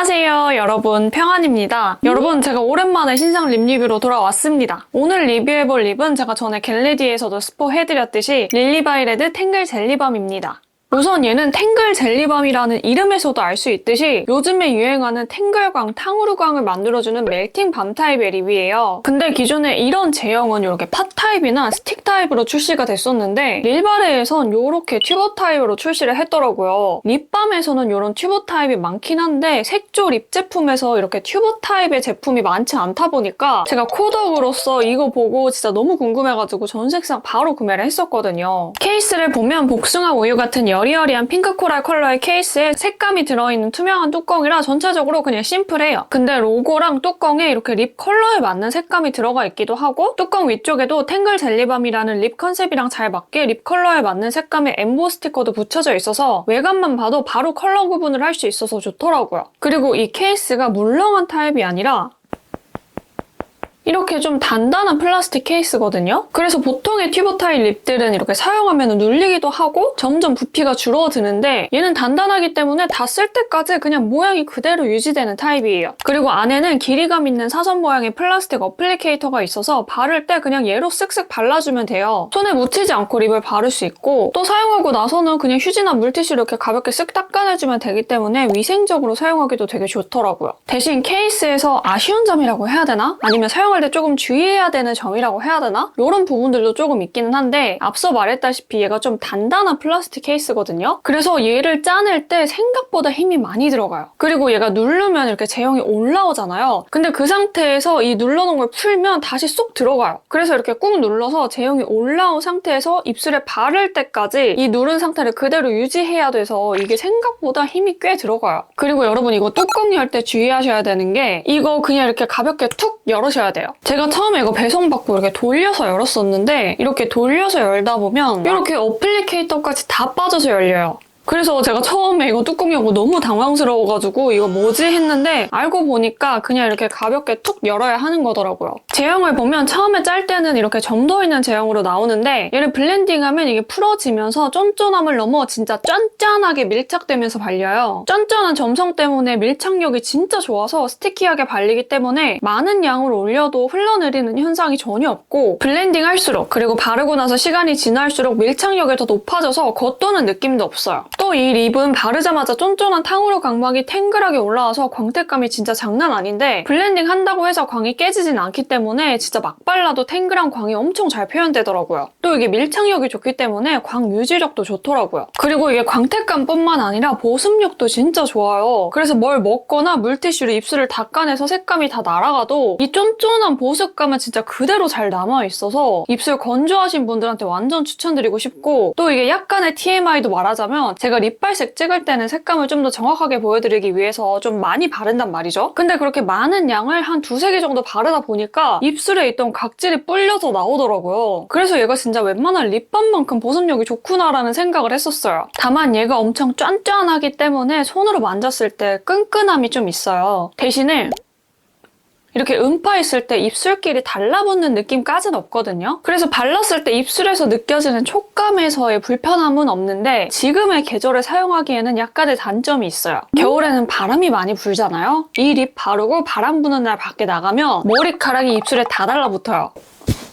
안녕하세요 여러분. 평안입니다. 여러분 제가 오랜만에 신상 립 리뷰로 돌아왔습니다. 오늘 리뷰해볼 립은 제가 전에 겟레디에서도 스포해드렸듯이 릴리바이레드 탱글 젤리밤입니다 우선 얘는 탱글 젤리밤이라는 이름에서도 알 수 있듯이 요즘에 유행하는 탱글광, 탕후루광을 만들어주는 멜팅 밤 타입 의 립이에요. 근데 기존에 이런 제형은 이렇게 팟 타입이나 스틱 타입으로 출시가 됐었는데 릴바레에선 이렇게 튜버 타입으로 출시를 했더라고요. 립밤에서는 이런 튜버 타입이 많긴 한데 색조 립 제품에서 이렇게 튜버 타입의 제품이 많지 않다 보니까 제가 코덕으로서 이거 보고 진짜 너무 궁금해가지고 전 색상 바로 구매를 했었거든요. 케이스를 보면 복숭아 우유 같은 여 리여리한 핑크 코랄 컬러의 케이스에 색감이 들어있는 투명한 뚜껑이라 전체적으로 그냥 심플해요. 근데 로고랑 뚜껑에 이렇게 립 컬러에 맞는 색감이 들어가 있기도 하고 뚜껑 위쪽에도 탱글 젤리밤이라는 립 컨셉이랑 잘 맞게 립 컬러에 맞는 색감의 엠보 스티커도 붙여져 있어서 외관만 봐도 바로 컬러 구분을 할 수 있어서 좋더라고요. 그리고 이 케이스가 물렁한 타입이 아니라 이렇게 좀 단단한 플라스틱 케이스거든요. 그래서 보통의 튜브 타입 립들은 이렇게 사용하면 눌리기도 하고 점점 부피가 줄어드는데 얘는 단단하기 때문에 다 쓸 때까지 그냥 모양이 그대로 유지되는 타입이에요. 그리고 안에는 길이감 있는 사선 모양의 플라스틱 어플리케이터가 있어서 바를 때 그냥 얘로 쓱쓱 발라주면 돼요. 손에 묻히지 않고 립을 바를 수 있고 또 사용하고 나서는 그냥 휴지나 물티슈로 이렇게 가볍게 쓱 닦아내주면 되기 때문에 위생적으로 사용하기도 되게 좋더라고요. 대신 케이스에서 아쉬운 점이라고 해야 되나? 아니면 사용할 때 조금 주의해야 되는 점이라고 해야 되나? 이런 부분들도 조금 있기는 한데 앞서 말했다시피 얘가 좀 단단한 플라스틱 케이스거든요. 그래서 얘를 짜낼 때 생각보다 힘이 많이 들어가요. 그리고 얘가 누르면 이렇게 제형이 올라오잖아요. 근데 그 상태에서 이 눌러놓은 걸 풀면 다시 쏙 들어가요. 그래서 이렇게 꾹 눌러서 제형이 올라온 상태에서 입술에 바를 때까지 이 누른 상태를 그대로 유지해야 돼서 이게 생각보다 힘이 꽤 들어가요. 그리고 여러분 이거 뚜껑 열 때 주의하셔야 되는 게 이거 그냥 이렇게 가볍게 툭 열으셔야 돼요. 제가 처음에 이거 배송받고 이렇게 돌려서 열었었는데 이렇게 돌려서 열다 보면 이렇게 어플리케이터까지 다 빠져서 열려요. 그래서 제가 처음에 이거 뚜껑 열고 너무 당황스러워가지고 이거 뭐지 했는데 알고 보니까 그냥 이렇게 가볍게 툭 열어야 하는 거더라고요. 제형을 보면 처음에 짤 때는 이렇게 점도 있는 제형으로 나오는데 얘를 블렌딩하면 이게 풀어지면서 쫀쫀함을 넘어 진짜 짠짠하게 밀착되면서 발려요. 쫀쫀한 점성 때문에 밀착력이 진짜 좋아서 스티키하게 발리기 때문에 많은 양을 올려도 흘러내리는 현상이 전혀 없고 블렌딩 할수록 그리고 바르고 나서 시간이 지날수록 밀착력이 더 높아져서 겉도는 느낌도 없어요. 또 이 립은 바르자마자 쫀쫀한 탕후루 광막이 탱글하게 올라와서 광택감이 진짜 장난 아닌데 블렌딩 한다고 해서 광이 깨지진 않기 때문에 진짜 막 발라도 탱글한 광이 엄청 잘 표현되더라고요. 또 이게 밀착력이 좋기 때문에 광 유지력도 좋더라고요. 그리고 이게 광택감뿐만 아니라 보습력도 진짜 좋아요. 그래서 뭘 먹거나 물티슈로 입술을 닦아내서 색감이 다 날아가도 이 쫀쫀한 보습감은 진짜 그대로 잘 남아있어서 입술 건조하신 분들한테 완전 추천드리고 싶고 또 이게 약간의 TMI도 말하자면 제가 립발색 찍을 때는 색감을 좀 더 정확하게 보여드리기 위해서 좀 많이 바른단 말이죠. 근데 그렇게 많은 양을 한 두세 개 정도 바르다 보니까 입술에 있던 각질이 불려서 나오더라고요. 그래서 얘가 진짜 웬만한 립밤만큼 보습력이 좋구나라는 생각을 했었어요. 다만 얘가 엄청 쫀쫀하기 때문에 손으로 만졌을 때 끈끈함이 좀 있어요. 대신에 이렇게 음파했을 때 입술끼리 달라붙는 느낌까지는 없거든요. 그래서 발랐을 때 입술에서 느껴지는 촉감에서의 불편함은 없는데 지금의 계절에 사용하기에는 약간의 단점이 있어요. 겨울에는 바람이 많이 불잖아요. 이 립 바르고 바람 부는 날 밖에 나가면 머리카락이 입술에 다 달라붙어요.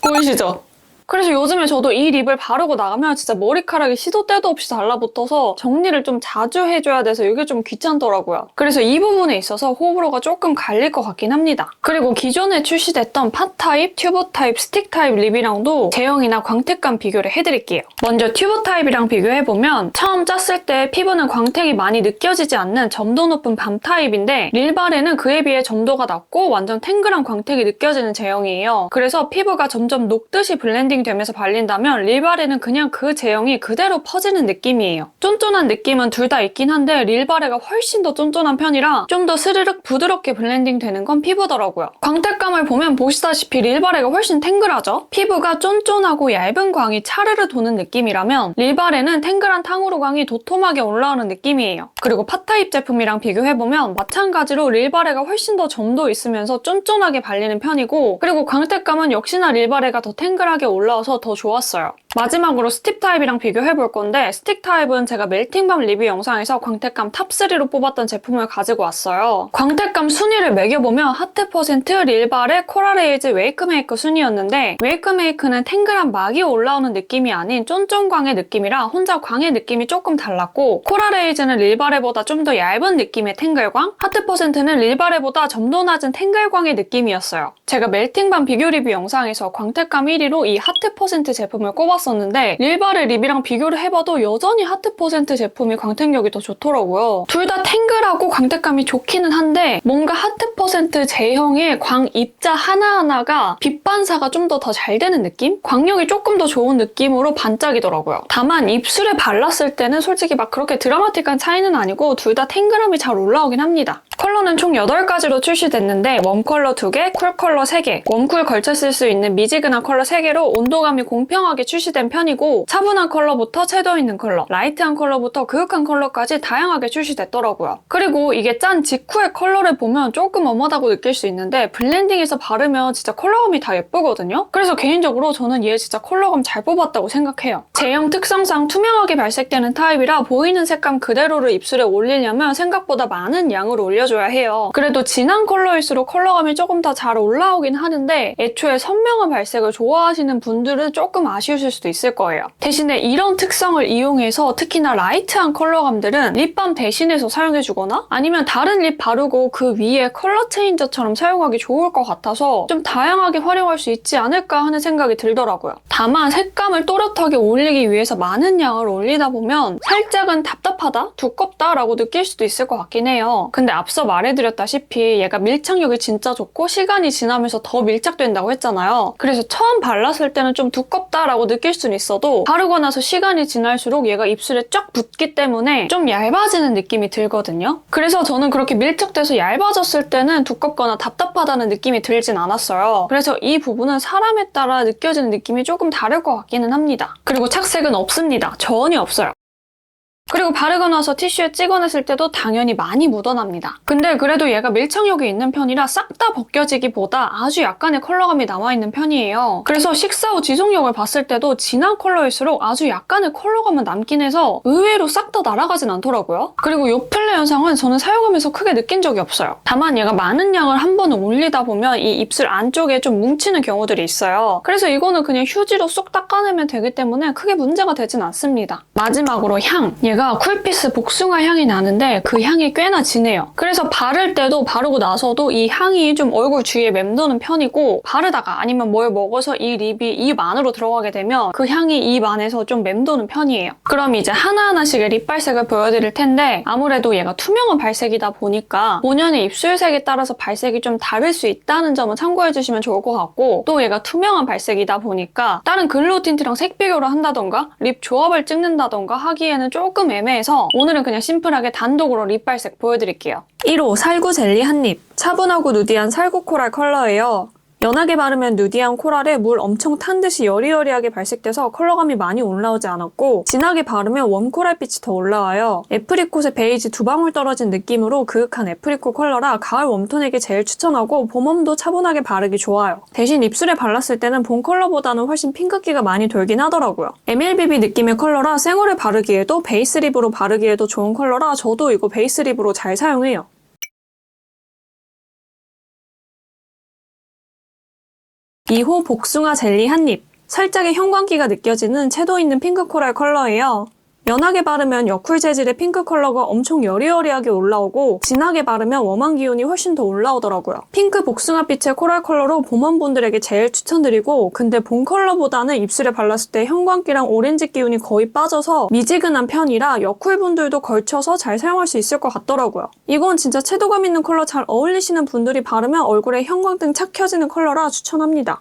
보이시죠? 그래서 요즘에 저도 이 립을 바르고 나가면 진짜 머리카락이 시도 때도 없이 달라붙어서 정리를 좀 자주 해줘야 돼서 이게 좀 귀찮더라고요. 그래서 이 부분에 있어서 호불호가 조금 갈릴 것 같긴 합니다. 그리고 기존에 출시됐던 팟 타입, 튜브 타입, 스틱 타입 립이랑도 제형이나 광택감 비교를 해드릴게요. 먼저 튜브 타입이랑 비교해보면 처음 짰을 때 피부는 광택이 많이 느껴지지 않는 점도 높은 밤 타입인데 릴발에는 그에 비해 점도가 낮고 완전 탱글한 광택이 느껴지는 제형이에요. 그래서 피부가 점점 녹듯이 블렌딩 되면서 발린다면 릴바레는 그냥 그 제형이 그대로 퍼지는 느낌이에요. 쫀쫀한 느낌은 둘 다 있긴 한데 릴바레가 훨씬 더 쫀쫀한 편이라 좀 더 스르륵 부드럽게 블렌딩 되는 건 피부더라고요. 광택감을 보면 보시다시피 릴바레가 훨씬 탱글하죠? 피부가 쫀쫀하고 얇은 광이 차르르 도는 느낌이라면 릴바레는 탱글한 탕후루 광이 도톰하게 올라오는 느낌이에요. 그리고 팟타입 제품이랑 비교해보면 마찬가지로 릴바레가 훨씬 더 점도 있으면서 쫀쫀하게 발리는 편이고 그리고 광택감은 역시나 릴바레가 더 탱글하게 올라와서 더 좋았어요. 마지막으로 스틱 타입이랑 비교해 볼 건데 스틱 타입은 제가 멜팅밤 리뷰 영상에서 광택감 탑3로 뽑았던 제품을 가지고 왔어요. 광택감 순위를 매겨보면 하트 퍼센트, 릴바레, 코랄레이즈, 웨이크메이크 순위였는데 웨이크메이크는 탱글한 막이 올라오는 느낌이 아닌 쫀쫀광의 느낌이라 혼자 광의 느낌이 조금 달랐고 코랄레이즈는 릴바레보다 좀 더 얇은 느낌의 탱글광, 하트 퍼센트는 릴바레보다 점도 낮은 탱글광의 느낌이었어요. 제가 멜팅밤 비교 리뷰 영상에서 광택감 1위로 이 하트 퍼센트 제품을 꼽았 었는데 릴바레 립이랑 비교를 해봐도 여전히 하트 퍼센트 제품이 광택력이 더 좋더라고요. 둘 다 탱글하고 광택감이 좋기는 한데 뭔가 하트 퍼센트 제형의 광 입자 하나하나가 빛 반사가 좀 더 더 잘 되는 느낌? 광력이 조금 더 좋은 느낌으로 반짝이더라고요. 다만 입술에 발랐을 때는 솔직히 막 그렇게 드라마틱한 차이는 아니고 둘 다 탱글함이 잘 올라오긴 합니다. 컬러는 총 8가지로 출시됐는데 웜 컬러 2개, 쿨 컬러 3개, 웜쿨 걸쳐 쓸 수 있는 미지근한 컬러 3개로 온도감이 공평하게 출시된 편이고 차분한 컬러부터 채도 있는 컬러, 라이트한 컬러부터 그윽한 컬러까지 다양하게 출시됐더라고요. 그리고 이게 짠 직후의 컬러를 보면 조금 엄하다고 느낄 수 있는데 블렌딩해서 바르면 진짜 컬러감이 다 예쁘거든요? 그래서 개인적으로 저는 얘 진짜 컬러감 잘 뽑았다고 생각해요. 제형 특성상 투명하게 발색되는 타입이라 보이는 색감 그대로를 입술에 올리려면 생각보다 많은 양을 올려줘야 해요. 그래도 진한 컬러일수록 컬러감이 조금 더 잘 올라오긴 하는데 애초에 선명한 발색을 좋아하시는 분들은 조금 아쉬우실 수도 있을 거예요. 대신에 이런 특성을 이용해서 특히나 라이트한 컬러감들은 립밤 대신해서 사용해주거나 아니면 다른 립 바르고 그 위에 컬러 체인저처럼 사용하기 좋을 것 같아서 좀 다양하게 활용할 수 있지 않을까 하는 생각이 들더라고요. 다만 색감을 또렷하게 올리기 위해서 많은 양을 올리다 보면 살짝은 답답하다? 두껍다 라고 느낄 수도 있을 것 같긴 해요. 근데 앞서 말해드렸다시피 얘가 밀착력이 진짜 좋고 시간이 지나면서 더 밀착된다고 했잖아요. 그래서 처음 발랐을 때는 좀 두껍다 라고 느낄 수는 있어도 바르고 나서 시간이 지날수록 얘가 입술에 쫙 붙기 때문에 좀 얇아지는 느낌이 들거든요. 그래서 저는 그렇게 밀착돼서 얇아졌을 때는 두껍거나 답답하다는 느낌이 들진 않았어요. 그래서 이 부분은 사람에 따라 느껴지는 느낌이 조금 다를 것 같기는 합니다. 그리고 착색은 없습니다. 전혀 없어요. 그리고 바르고 나서 티슈에 찍어냈을 때도 당연히 많이 묻어납니다. 근데 그래도 얘가 밀착력이 있는 편이라 싹 다 벗겨지기보다 아주 약간의 컬러감이 남아있는 편이에요. 그래서 식사 후 지속력을 봤을 때도 진한 컬러일수록 아주 약간의 컬러감은 남긴 해서 의외로 싹 다 날아가진 않더라고요. 그리고 요 플레 현상은 저는 사용하면서 크게 느낀 적이 없어요. 다만 얘가 많은 양을 한 번에 올리다 보면 이 입술 안쪽에 좀 뭉치는 경우들이 있어요. 그래서 이거는 그냥 휴지로 쏙 닦아내면 되기 때문에 크게 문제가 되진 않습니다. 마지막으로 향. 얘가 쿨피스 복숭아 향이 나는데 그 향이 꽤나 진해요. 그래서 바를 때도 바르고 나서도 이 향이 좀 얼굴 주위에 맴도는 편이고 바르다가 아니면 뭘 먹어서 이 립이 입 안으로 들어가게 되면 그 향이 입 안에서 좀 맴도는 편이에요. 그럼 이제 하나하나씩의 립 발색을 보여드릴 텐데 아무래도 얘가 투명한 발색이다 보니까 본연의 입술색에 따라서 발색이 좀 다를 수 있다는 점은 참고해주시면 좋을 것 같고 또 얘가 투명한 발색이다 보니까 다른 글로우 틴트랑 색 비교를 한다던가 립 조합을 찍는다던가 하기에는 조금 애매해서 오늘은 그냥 심플하게 단독으로 립 발색 보여드릴게요. 1호 살구 젤리 한 입 차분하고 누디한 살구 코랄 컬러예요. 연하게 바르면 누디한 코랄에 물 엄청 탄 듯이 여리여리하게 발색돼서 컬러감이 많이 올라오지 않았고 진하게 바르면 웜 코랄빛이 더 올라와요. 애프리콧의 베이지 두 방울 떨어진 느낌으로 그윽한 애프리콧 컬러라 가을 웜톤에게 제일 추천하고 봄웜도 차분하게 바르기 좋아요. 대신 입술에 발랐을 때는 봄 컬러보다는 훨씬 핑크기가 많이 돌긴 하더라고요. MLBB 느낌의 컬러라 생얼에 바르기에도 베이스 립으로 바르기에도 좋은 컬러라 저도 이거 베이스 립으로 잘 사용해요. 2호 복숭아 젤리 한 입. 살짝의 형광기가 느껴지는 채도 있는 핑크 코랄 컬러예요. 연하게 바르면 여쿨 재질의 핑크 컬러가 엄청 여리여리하게 올라오고 진하게 바르면 웜한 기운이 훨씬 더 올라오더라고요. 핑크 복숭아빛의 코랄 컬러로 봄원 분들에게 제일 추천드리고 근데 봄 컬러보다는 입술에 발랐을 때 형광기랑 오렌지 기운이 거의 빠져서 미지근한 편이라 여쿨 분들도 걸쳐서 잘 사용할 수 있을 것 같더라고요. 이건 진짜 채도감 있는 컬러 잘 어울리시는 분들이 바르면 얼굴에 형광등 착 켜지는 컬러라 추천합니다.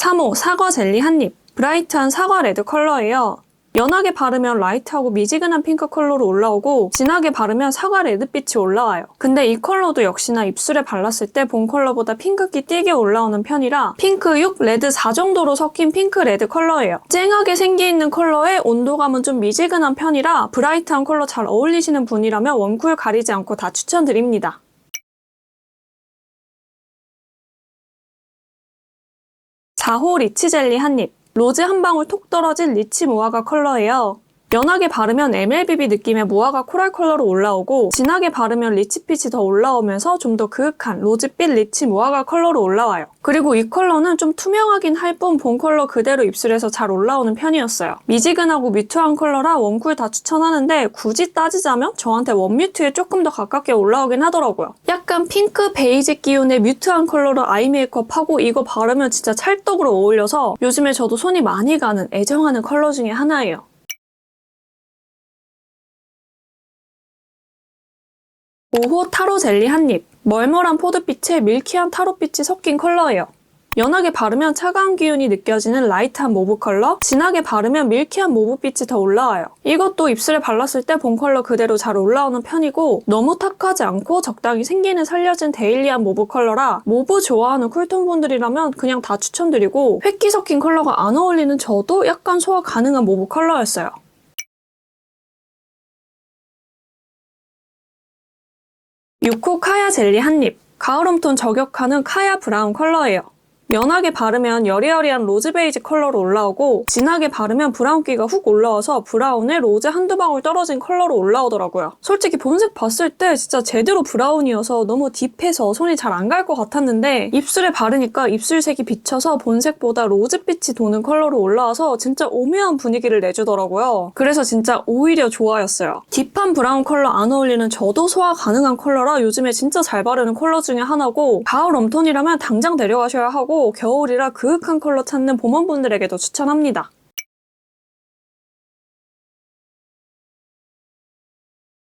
3호 사과 젤리 한입 브라이트한 사과 레드 컬러예요. 연하게 바르면 라이트하고 미지근한 핑크 컬러로 올라오고 진하게 바르면 사과 레드빛이 올라와요. 근데 이 컬러도 역시나 입술에 발랐을 때 본 컬러보다 핑크기 띄게 올라오는 편이라 핑크 6, 레드 4 정도로 섞인 핑크 레드 컬러예요. 쨍하게 생기있는 컬러에 온도감은 좀 미지근한 편이라 브라이트한 컬러 잘 어울리시는 분이라면 웜쿨 가리지 않고 다 추천드립니다. 4호 리치 젤리 한 입. 로즈 한 방울 톡 떨어진 리치 무화과 컬러예요. 연하게 바르면 MLBB 느낌의 무화과 코랄 컬러로 올라오고 진하게 바르면 리치빛이 더 올라오면서 좀 더 그윽한 로즈빛 리치 무화과 컬러로 올라와요. 그리고 이 컬러는 좀 투명하긴 할 뿐 본 컬러 그대로 입술에서 잘 올라오는 편이었어요. 미지근하고 뮤트한 컬러라 웜쿨 다 추천하는데 굳이 따지자면 저한테 웜뮤트에 조금 더 가깝게 올라오긴 하더라고요. 약간 핑크 베이지 기운의 뮤트한 컬러로 아이 메이크업하고 이거 바르면 진짜 찰떡으로 어울려서 요즘에 저도 손이 많이 가는 애정하는 컬러 중에 하나예요. 5호 타로 젤리 한 입. 멀멀한 포드빛에 밀키한 타로빛이 섞인 컬러예요. 연하게 바르면 차가운 기운이 느껴지는 라이트한 모브 컬러, 진하게 바르면 밀키한 모브빛이 더 올라와요. 이것도 입술에 발랐을 때 본 컬러 그대로 잘 올라오는 편이고 너무 탁하지 않고 적당히 생기는 살려진 데일리한 모브 컬러라 모브 좋아하는 쿨톤 분들이라면 그냥 다 추천드리고 획기 섞인 컬러가 안 어울리는 저도 약간 소화 가능한 모브 컬러였어요. 6호 카야 젤리 한입. 가을 웜톤 저격하는 카야 브라운 컬러예요. 연하게 바르면 여리여리한 로즈 베이지 컬러로 올라오고 진하게 바르면 브라운기가 훅 올라와서 브라운에 로즈 한두 방울 떨어진 컬러로 올라오더라고요. 솔직히 본색 봤을 때 진짜 제대로 브라운이어서 너무 딥해서 손이 잘 안 갈 것 같았는데 입술에 바르니까 입술색이 비쳐서 본색보다 로즈빛이 도는 컬러로 올라와서 진짜 오묘한 분위기를 내주더라고요. 그래서 진짜 오히려 좋아였어요. 딥한 브라운 컬러 안 어울리는 저도 소화 가능한 컬러라 요즘에 진짜 잘 바르는 컬러 중에 하나고 가을 웜톤이라면 당장 데려가셔야 하고 겨울이라 그윽한 컬러 찾는 봄원분들에게도 추천합니다.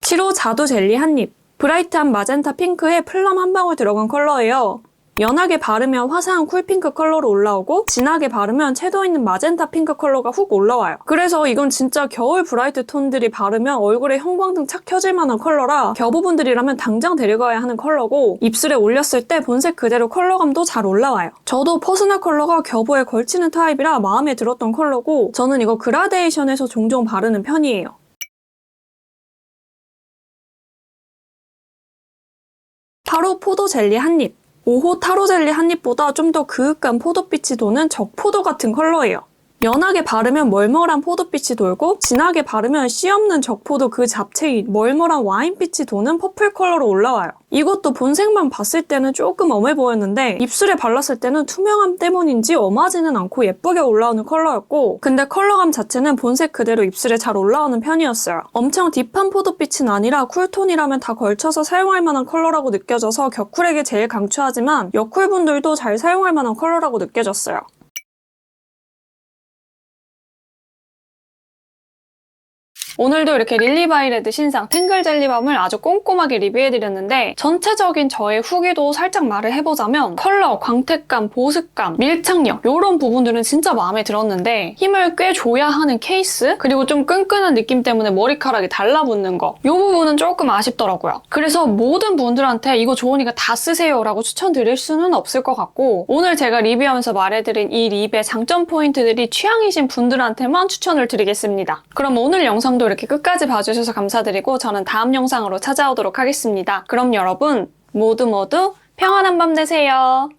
7호 자두 젤리 한 입. 브라이트한 마젠타 핑크에 플럼 한 방울 들어간 컬러예요. 연하게 바르면 화사한 쿨핑크 컬러로 올라오고 진하게 바르면 채도 있는 마젠타 핑크 컬러가 훅 올라와요. 그래서 이건 진짜 겨울 브라이트 톤들이 바르면 얼굴에 형광등 착 켜질 만한 컬러라 겨부분들이라면 당장 데려가야 하는 컬러고 입술에 올렸을 때 본색 그대로 컬러감도 잘 올라와요. 저도 퍼스널 컬러가 겨부에 걸치는 타입이라 마음에 들었던 컬러고 저는 이거 그라데이션에서 종종 바르는 편이에요. 타로 포도 젤리 한 입. 5호 타로 젤리 한 입보다 좀 더 그윽한 포도빛이 도는 적포도 같은 컬러예요. 연하게 바르면 멀멀한 포도빛이 돌고 진하게 바르면 씨 없는 적포도 그 잡채인 멀멀한 와인빛이 도는 퍼플 컬러로 올라와요. 이것도 본색만 봤을 때는 조금 엄해 보였는데 입술에 발랐을 때는 투명함 때문인지 엄하지는 않고 예쁘게 올라오는 컬러였고 근데 컬러감 자체는 본색 그대로 입술에 잘 올라오는 편이었어요. 엄청 딥한 포도빛은 아니라 쿨톤이라면 다 걸쳐서 사용할 만한 컬러라고 느껴져서 격쿨에게 제일 강추하지만 여쿨분들도 잘 사용할 만한 컬러라고 느껴졌어요. 오늘도 이렇게 릴리바이레드 신상 탱글 젤리밤을 아주 꼼꼼하게 리뷰해드렸는데 전체적인 저의 후기도 살짝 말을 해보자면 컬러, 광택감, 보습감, 밀착력 이런 부분들은 진짜 마음에 들었는데 힘을 꽤 줘야 하는 케이스 그리고 좀 끈끈한 느낌 때문에 머리카락이 달라붙는 거 이 부분은 조금 아쉽더라고요. 그래서 모든 분들한테 이거 좋으니까 다 쓰세요 라고 추천드릴 수는 없을 것 같고 오늘 제가 리뷰하면서 말해드린 이 립의 장점 포인트들이 취향이신 분들한테만 추천을 드리겠습니다. 그럼 오늘 영상 도 이렇게 끝까지 봐주셔서 감사드리고 저는 다음 영상으로 찾아오도록 하겠습니다. 그럼 여러분 모두 모두 평안한 밤 되세요.